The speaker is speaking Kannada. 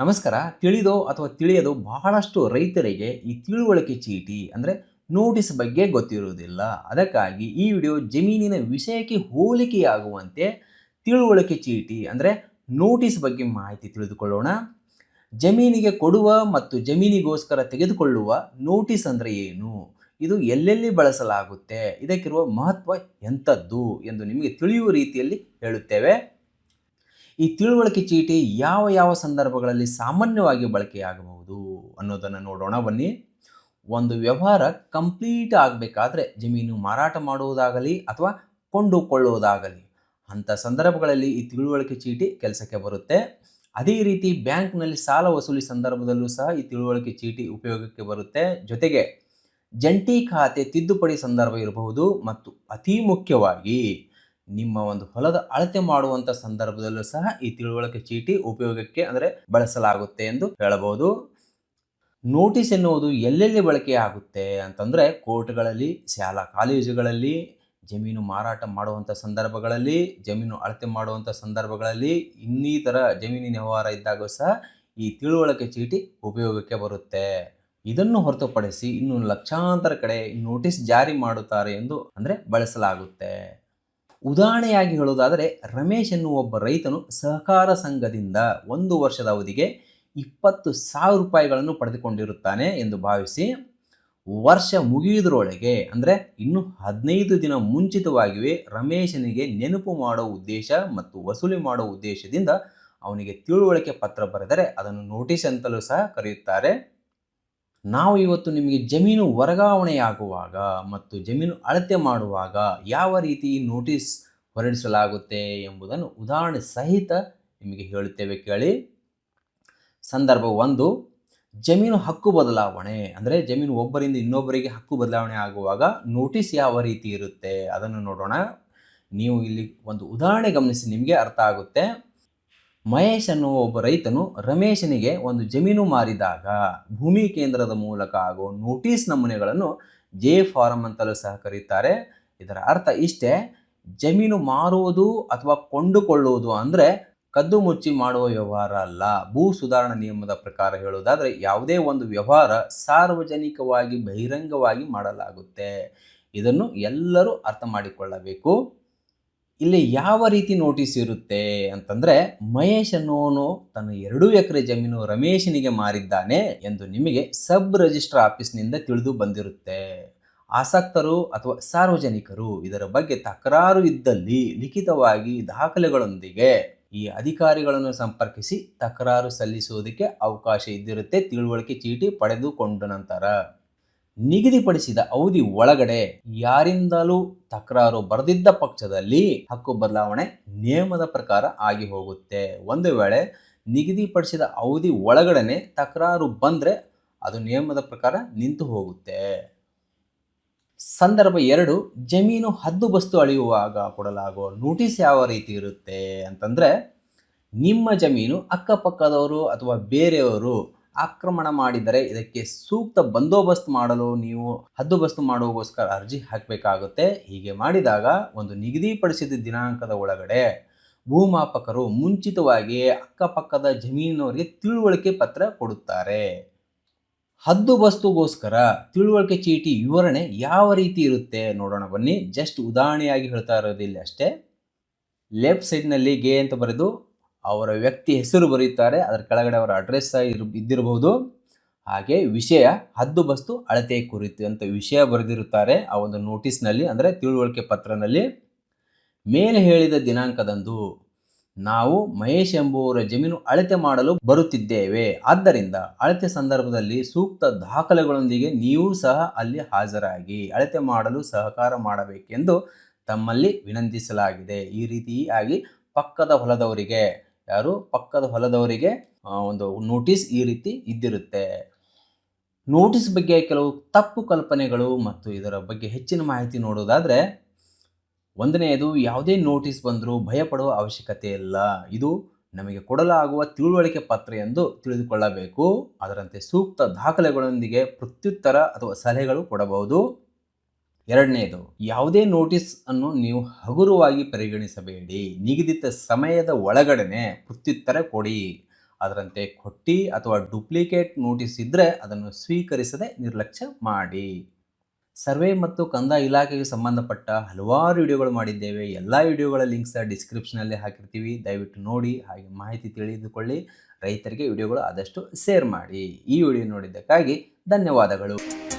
ನಮಸ್ಕಾರ. ತಿಳಿದೋ ಅಥವಾ ತಿಳಿಯದೋ ಬಹಳಷ್ಟು ರೈತರಿಗೆ ಈ ತಿಳುವಳಿಕೆ ಚೀಟಿ ಅಂದರೆ ನೋಟಿಸ್ ಬಗ್ಗೆ ಗೊತ್ತಿರುವುದಿಲ್ಲ. ಅದಕ್ಕಾಗಿ ಈ ವಿಡಿಯೋ ಜಮೀನಿನ ವಿಷಯಕ್ಕೆ ಹೋಲಿಕೆಯಾಗುವಂತೆ ತಿಳುವಳಿಕೆ ಚೀಟಿ ಅಂದರೆ ನೋಟಿಸ್ ಬಗ್ಗೆ ಮಾಹಿತಿ ತಿಳಿದುಕೊಳ್ಳೋಣ. ಜಮೀನಿಗೆ ಕೊಡುವ ಮತ್ತು ಜಮೀನಿಗೋಸ್ಕರ ತೆಗೆದುಕೊಳ್ಳುವ ನೋಟಿಸ್ ಅಂದರೆ ಏನು? ಇದು ಎಲ್ಲೆಲ್ಲಿ ಬಳಸಲಾಗುತ್ತೆ? ಇದಕ್ಕಿರುವ ಮಹತ್ವ ಎಂಥದ್ದು ಎಂದು ನಿಮಗೆ ತಿಳಿಯುವ ರೀತಿಯಲ್ಲಿ ಹೇಳುತ್ತೇವೆ. ಈ ತಿಳುವಳಿಕೆ ಚೀಟಿ ಯಾವ ಯಾವ ಸಂದರ್ಭಗಳಲ್ಲಿ ಸಾಮಾನ್ಯವಾಗಿ ಬಳಕೆಯಾಗಬಹುದು ಅನ್ನೋದನ್ನು ನೋಡೋಣ ಬನ್ನಿ. ಒಂದು ವ್ಯವಹಾರ ಕಂಪ್ಲೀಟ್ ಆಗಬೇಕಾದ್ರೆ ಜಮೀನು ಮಾರಾಟ ಮಾಡುವುದಾಗಲಿ ಅಥವಾ ಕೊಂಡುಕೊಳ್ಳುವುದಾಗಲಿ ಅಂಥ ಸಂದರ್ಭಗಳಲ್ಲಿ ಈ ತಿಳುವಳಿಕೆ ಚೀಟಿ ಕೆಲಸಕ್ಕೆ ಬರುತ್ತೆ. ಅದೇ ರೀತಿ ಬ್ಯಾಂಕ್ನಲ್ಲಿ ಸಾಲ ವಸೂಲಿ ಸಂದರ್ಭದಲ್ಲೂ ಸಹ ಈ ತಿಳುವಳಿಕೆ ಚೀಟಿ ಉಪಯೋಗಕ್ಕೆ ಬರುತ್ತೆ. ಜೊತೆಗೆ ಜಂಟಿ ಖಾತೆ ತಿದ್ದುಪಡಿ ಸಂದರ್ಭ ಇರಬಹುದು ಮತ್ತು ಅತಿ ಮುಖ್ಯವಾಗಿ ನಿಮ್ಮ ಒಂದು ಹೊಲದ ಅಳತೆ ಮಾಡುವಂಥ ಸಂದರ್ಭದಲ್ಲೂ ಸಹ ಈ ತಿಳುವಳಿಕೆ ಚೀಟಿ ಉಪಯೋಗಕ್ಕೆ ಅಂದರೆ ಬಳಸಲಾಗುತ್ತೆ ಎಂದು ಹೇಳಬಹುದು. ನೋಟಿಸ್ ಎನ್ನುವುದು ಎಲ್ಲೆಲ್ಲಿ ಬಳಕೆಯಾಗುತ್ತೆ ಅಂತಂದರೆ ಕೋರ್ಟ್ಗಳಲ್ಲಿ, ಶಾಲಾ ಕಾಲೇಜುಗಳಲ್ಲಿ, ಜಮೀನು ಮಾರಾಟ ಮಾಡುವಂಥ ಸಂದರ್ಭಗಳಲ್ಲಿ, ಜಮೀನು ಅಳತೆ ಮಾಡುವಂಥ ಸಂದರ್ಭಗಳಲ್ಲಿ, ಇನ್ನಿತರ ಜಮೀನಿನ ವ್ಯವಹಾರ ಇದ್ದಾಗ ಸಹ ಈ ತಿಳುವಳಿಕೆ ಚೀಟಿ ಉಪಯೋಗಕ್ಕೆ ಬರುತ್ತೆ. ಇದನ್ನು ಹೊರತುಪಡಿಸಿ ಇನ್ನು ಲಕ್ಷಾಂತರ ಕಡೆ ನೋಟಿಸ್ ಜಾರಿ ಮಾಡುತ್ತಾರೆ ಎಂದು ಅಂದರೆ ಬಳಸಲಾಗುತ್ತೆ. ಉದಾಹರಣೆಯಾಗಿ ಹೇಳುವುದಾದರೆ ರಮೇಶ್ ಎನ್ನುವ ಒಬ್ಬ ರೈತನು ಸಹಕಾರ ಸಂಘದಿಂದ ಒಂದು ವರ್ಷದ ಅವಧಿಗೆ ಇಪ್ಪತ್ತು ಸಾವಿರ ರೂಪಾಯಿಗಳನ್ನು ಪಡೆದುಕೊಂಡಿರುತ್ತಾನೆ ಎಂದು ಭಾವಿಸಿ ವರ್ಷ ಮುಗಿಯುವುದರೊಳಗೆ, ಅಂದರೆ ಇನ್ನು ಹದಿನೈದು ದಿನ ಮುಂಚಿತವಾಗಿಯೇ ರಮೇಶನಿಗೆ ನೆನಪು ಮಾಡೋ ಉದ್ದೇಶ ಮತ್ತು ವಸೂಲಿ ಮಾಡೋ ಉದ್ದೇಶದಿಂದ ಅವನಿಗೆ ತಿಳುವಳಿಕೆ ಪತ್ರ ಬರೆದರೆ ಅದನ್ನು ನೋಟಿಸ್ ಅಂತಲೂ ಸಹ ಕರೆಯುತ್ತಾರೆ. ನಾವು ಇವತ್ತು ನಿಮಗೆ ಜಮೀನು ವರ್ಗಾವಣೆಯಾಗುವಾಗ ಮತ್ತು ಜಮೀನು ಅಳತೆ ಮಾಡುವಾಗ ಯಾವ ರೀತಿ ನೋಟಿಸ್ ಹೊರಡಿಸಲಾಗುತ್ತೆ ಎಂಬುದನ್ನು ಉದಾಹರಣೆ ಸಹಿತ ನಿಮಗೆ ಹೇಳುತ್ತೇವೆ ಕೇಳಿ. ಸಂದರ್ಭ ಒಂದು, ಜಮೀನು ಹಕ್ಕು ಬದಲಾವಣೆ, ಅಂದರೆ ಜಮೀನು ಒಬ್ಬರಿಂದ ಇನ್ನೊಬ್ಬರಿಗೆ ಹಕ್ಕು ಬದಲಾವಣೆ ಆಗುವಾಗ ನೋಟಿಸ್ ಯಾವ ರೀತಿ ಇರುತ್ತೆ ಅದನ್ನು ನೋಡೋಣ. ನೀವು ಇಲ್ಲಿ ಒಂದು ಉದಾಹರಣೆ ಗಮನಿಸಿ ನಿಮಗೆ ಅರ್ಥ ಆಗುತ್ತೆ. ಮಹೇಶ್ ಅನ್ನುವ ಒಬ್ಬ ರೈತನು ರಮೇಶನಿಗೆ ಒಂದು ಜಮೀನು ಮಾರಿದಾಗ ಭೂಮಿ ಕೇಂದ್ರದ ಮೂಲಕ ಆಗೋ ನೋಟಿಸ್ ನಮೂನೆಗಳನ್ನು ಜೆ ಫಾರಂ ಅಂತಲೂ ಸಹ ಕರೀತಾರೆ. ಇದರ ಅರ್ಥ ಇಷ್ಟೇ, ಜಮೀನು ಮಾರುವುದು ಅಥವಾ ಕೊಂಡುಕೊಳ್ಳುವುದು ಅಂದರೆ ಕದ್ದು ಮುಚ್ಚಿ ಮಾಡುವ ವ್ಯವಹಾರ ಅಲ್ಲ. ಭೂ ಸುಧಾರಣಾ ನಿಯಮದ ಪ್ರಕಾರ ಹೇಳುವುದಾದರೆ ಯಾವುದೇ ಒಂದು ವ್ಯವಹಾರ ಸಾರ್ವಜನಿಕವಾಗಿ, ಬಹಿರಂಗವಾಗಿ ಮಾಡಲಾಗುತ್ತೆ. ಇದನ್ನು ಎಲ್ಲರೂ ಅರ್ಥ ಮಾಡಿಕೊಳ್ಳಬೇಕು. ಇಲ್ಲಿ ಯಾವ ರೀತಿ ನೋಟಿಸ್ ಇರುತ್ತೆ ಅಂತಂದ್ರೆ ಮಹೇಶ್ ಅನ್ನೋನು ತನ್ನ ಎರಡು ಎಕರೆ ಜಮೀನು ರಮೇಶನಿಗೆ ಮಾರಿದ್ದಾನೆ ಎಂದು ನಿಮಗೆ ಸಬ್ ರಿಜಿಸ್ಟರ್ ಆಫೀಸ್ನಿಂದ ತಿಳಿದು ಬಂದಿರುತ್ತೆ. ಆಸಕ್ತರು ಅಥವಾ ಸಾರ್ವಜನಿಕರು ಇದರ ಬಗ್ಗೆ ತಕರಾರು ಇದ್ದಲ್ಲಿ ಲಿಖಿತವಾಗಿ ದಾಖಲೆಗಳೊಂದಿಗೆ ಈ ಅಧಿಕಾರಿಗಳನ್ನು ಸಂಪರ್ಕಿಸಿ ತಕರಾರು ಸಲ್ಲಿಸುವುದಕ್ಕೆ ಅವಕಾಶ ಇದ್ದಿರುತ್ತೆ. ತಿಳುವಳಿಕೆ ಚೀಟಿ ಪಡೆದುಕೊಂಡ ನಂತರ ನಿಗದಿಪಡಿಸಿದ ಅವಧಿ ಒಳಗಡೆ ಯಾರಿಂದಲೂ ತಕರಾರು ಬರೆದಿದ್ದ ಪಕ್ಷದಲ್ಲಿ ಹಕ್ಕು ಬದಲಾವಣೆ ನಿಯಮದ ಪ್ರಕಾರ ಆಗಿ ಹೋಗುತ್ತೆ. ಒಂದು ವೇಳೆ ನಿಗದಿಪಡಿಸಿದ ಅವಧಿ ಒಳಗಡೆನೆ ತಕರಾರು ಬಂದರೆ ಅದು ನಿಯಮದ ಪ್ರಕಾರ ನಿಂತು ಹೋಗುತ್ತೆ. ಸಂದರ್ಭ ಎರಡು, ಜಮೀನು ಹದ್ದುಬಸ್ತು ಅಳೆಯುವಾಗ ಕೊಡಲಾಗುವ ನೋಟಿಸ್ ಯಾವ ರೀತಿ ಇರುತ್ತೆ ಅಂತಂದರೆ, ನಿಮ್ಮ ಜಮೀನು ಅಕ್ಕಪಕ್ಕದವರು ಅಥವಾ ಬೇರೆಯವರು ಆಕ್ರಮಣ ಮಾಡಿದರೆ ಇದಕ್ಕೆ ಸೂಕ್ತ ಬಂದೋಬಸ್ತ್ ಮಾಡಲು ನೀವು ಹದ್ದುಬಸ್ತು ಮಾಡುವಗೋಸ್ಕರ ಅರ್ಜಿ ಹಾಕಬೇಕಾಗುತ್ತೆ. ಹೀಗೆ ಮಾಡಿದಾಗ ಒಂದು ನಿಗದಿಪಡಿಸಿದ ದಿನಾಂಕದ ಒಳಗಡೆ ಭೂಮಾಪಕರು ಮುಂಚಿತವಾಗಿ ಅಕ್ಕಪಕ್ಕದ ಜಮೀನಿನವರಿಗೆ ತಿಳುವಳಿಕೆ ಪತ್ರ ಕೊಡುತ್ತಾರೆ. ಹದ್ದುಬಸ್ತುಗೋಸ್ಕರ ತಿಳುವಳಿಕೆ ಚೀಟಿ ವಿವರಣೆ ಯಾವ ರೀತಿ ಇರುತ್ತೆ ನೋಡೋಣ ಬನ್ನಿ. ಜಸ್ಟ್ ಉದಾಹರಣೆಯಾಗಿ ಹೇಳ್ತಾ ಇರೋದಿಲ್ಲ ಅಷ್ಟೇ. ಲೆಫ್ಟ್ ಸೈಡ್ನಲ್ಲಿ ಗೆ ಅಂತ ಬರೆದು ಅವರ ವ್ಯಕ್ತಿ ಹೆಸರು ಬರೆಯುತ್ತಾರೆ, ಅದರ ಕೆಳಗಡೆ ಅವರ ಅಡ್ರೆಸ್ ಇರ್, ಇದ್ದಿರಬಹುದು. ಹಾಗೆ ವಿಷಯ ಹದ್ದು ಬಸ್ತು ಅಳತೆ ಕುರಿತು ಅಂತ ವಿಷಯ ಬರೆದಿರುತ್ತಾರೆ ಆ ಒಂದು ನೋಟಿಸ್ನಲ್ಲಿ ಅಂದರೆ ತಿಳುವಳಿಕೆ ಪತ್ರನಲ್ಲಿ. ಮೇಲೆ ಹೇಳಿದ ದಿನಾಂಕದಂದು, ನಾವು ಮಹೇಶ್ ಎಂಬುವರ ಜಮೀನು ಅಳತೆ ಮಾಡಲು ಬರುತ್ತಿದ್ದೇವೆ. ಆದ್ದರಿಂದ ಅಳತೆ ಸಂದರ್ಭದಲ್ಲಿ ಸೂಕ್ತ ದಾಖಲೆಗಳೊಂದಿಗೆ ನೀವು ಸಹ ಅಲ್ಲಿ ಹಾಜರಾಗಿ ಅಳತೆ ಮಾಡಲು ಸಹಕಾರ ಮಾಡಬೇಕೆಂದು ತಮ್ಮಲ್ಲಿ ವಿನಂತಿಸಲಾಗಿದೆ. ಈ ರೀತಿಯಾಗಿ ಪಕ್ಕದ ಹೊಲದವರಿಗೆ ಯಾರು? ಪಕ್ಕದ ಹೊಲದವರಿಗೆ ಒಂದು ನೋಟಿಸ್ ಈ ರೀತಿ ಇದ್ದಿರುತ್ತೆ. ನೋಟಿಸ್ ಬಗ್ಗೆ ಕೆಲವು ತಪ್ಪು ಕಲ್ಪನೆಗಳು ಮತ್ತು ಇದರ ಬಗ್ಗೆ ಹೆಚ್ಚಿನ ಮಾಹಿತಿ ನೋಡೋದಾದರೆ, ಒಂದನೆಯದು ಯಾವುದೇ ನೋಟಿಸ್ ಬಂದರೂ ಭಯಪಡುವ ಅವಶ್ಯಕತೆ ಇಲ್ಲ. ಇದು ನಮಗೆ ಕೊಡಲಾಗುವ ತಿಳುವಳಿಕೆ ಪತ್ರ ಎಂದು ತಿಳಿದುಕೊಳ್ಳಬೇಕು. ಅದರಂತೆ ಸೂಕ್ತ ದಾಖಲೆಗಳೊಂದಿಗೆ ಪ್ರತ್ಯುತ್ತರ ಅಥವಾ ಸಲಹೆಗಳು ಕೊಡಬಹುದು. ಎರಡನೆಯದು ಯಾವುದೇ ನೋಟಿಸ್ ಅನ್ನು ನೀವು ಹಗುರವಾಗಿ ಪರಿಗಣಿಸಬೇಡಿ. ನಿಗದಿತ ಸಮಯದ ಒಳಗಡೆನೆ ಪ್ರತ್ಯುತ್ತರ ಕೊಡಿ. ಅದರಂತೆ ಕೊಟ್ಟಿ ಅಥವಾ ಡೂಪ್ಲಿಕೇಟ್ ನೋಟಿಸ್ ಇದ್ದರೆ ಅದನ್ನು ಸ್ವೀಕರಿಸದೆ ನಿರ್ಲಕ್ಷ್ಯ ಮಾಡಿ. ಸರ್ವೆ ಮತ್ತು ಕಂದ ಇಲಾಖೆಗೆ ಸಂಬಂಧಪಟ್ಟ ಹಲವಾರು ವಿಡಿಯೋಗಳು ಮಾಡಿದ್ದೇವೆ. ಎಲ್ಲ ವಿಡಿಯೋಗಳ ಲಿಂಕ್ಸ್ ಡಿಸ್ಕ್ರಿಪ್ಷನಲ್ಲಿ ಹಾಕಿರ್ತೀವಿ. ದಯವಿಟ್ಟು ನೋಡಿ, ಹಾಗೆ ಮಾಹಿತಿ ತಿಳಿದುಕೊಳ್ಳಿ. ರೈತರಿಗೆ ವಿಡಿಯೋಗಳು ಆದಷ್ಟು ಶೇರ್ ಮಾಡಿ. ಈ ವಿಡಿಯೋ ನೋಡಿದ್ದಕ್ಕಾಗಿ ಧನ್ಯವಾದಗಳು.